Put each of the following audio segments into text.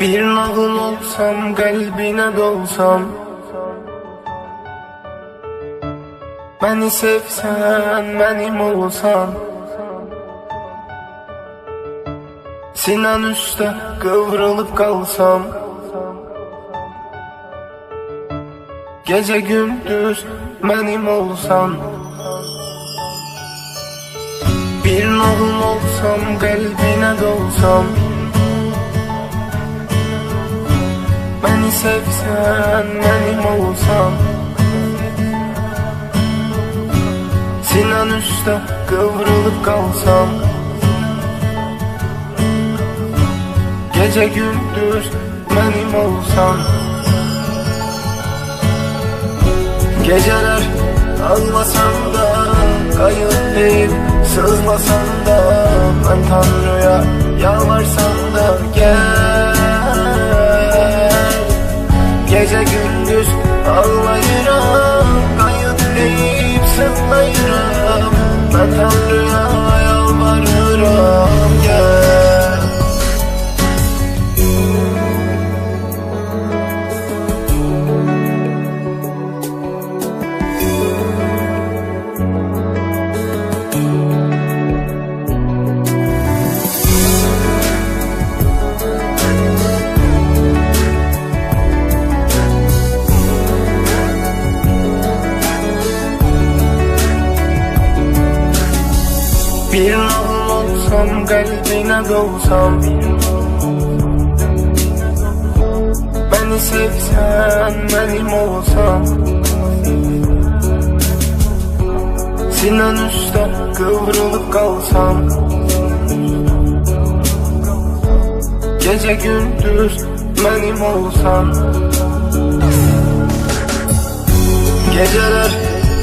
Bir nağıl olsam kalbine dolsam. Beni sevsen benim olsan Sinan üstte kıvrılıp kalsam. Gece gündüz benim olsan Bir nağıl olsam kalbine dolsam. Beni sevsen benim olsan Sinan üstte kıvrılıp kalsam. Gece gündüz benim olsan Geceler almasam da Kayıp değil. Sızmasam da Ben Tanrı'ya yalvarsam da gel. Gece gündüz ağlayırım Bir nağıl olsam kalbine dolsam Beni sevsen benim olsan Sinan üstte kıvrılıp kalsam. Gece gündüz benim olsan Geceler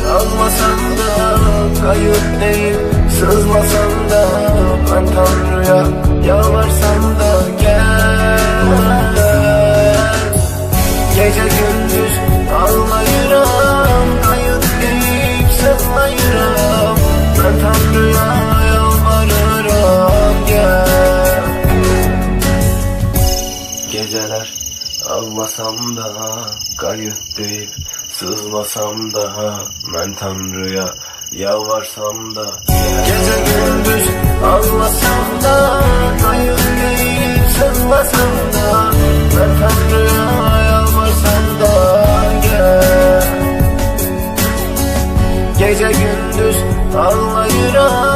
almasam da kayıp değil Sızmasam da ben Tanrı'ya yalvarsam da gel. Gece gündüz ağlayırım Kayıp deyip sızlayırım Ben Tanrı'ya yalvarırım gel. Geceler almasam da kayıp deyip sızmasam da ben Tanrı'ya Yalvarsam da Gece gündüz anlasam da Hayır değilim sanmasam da Ben Tanrı'ya yalvarsam da Gel. Gece gündüz anlayıram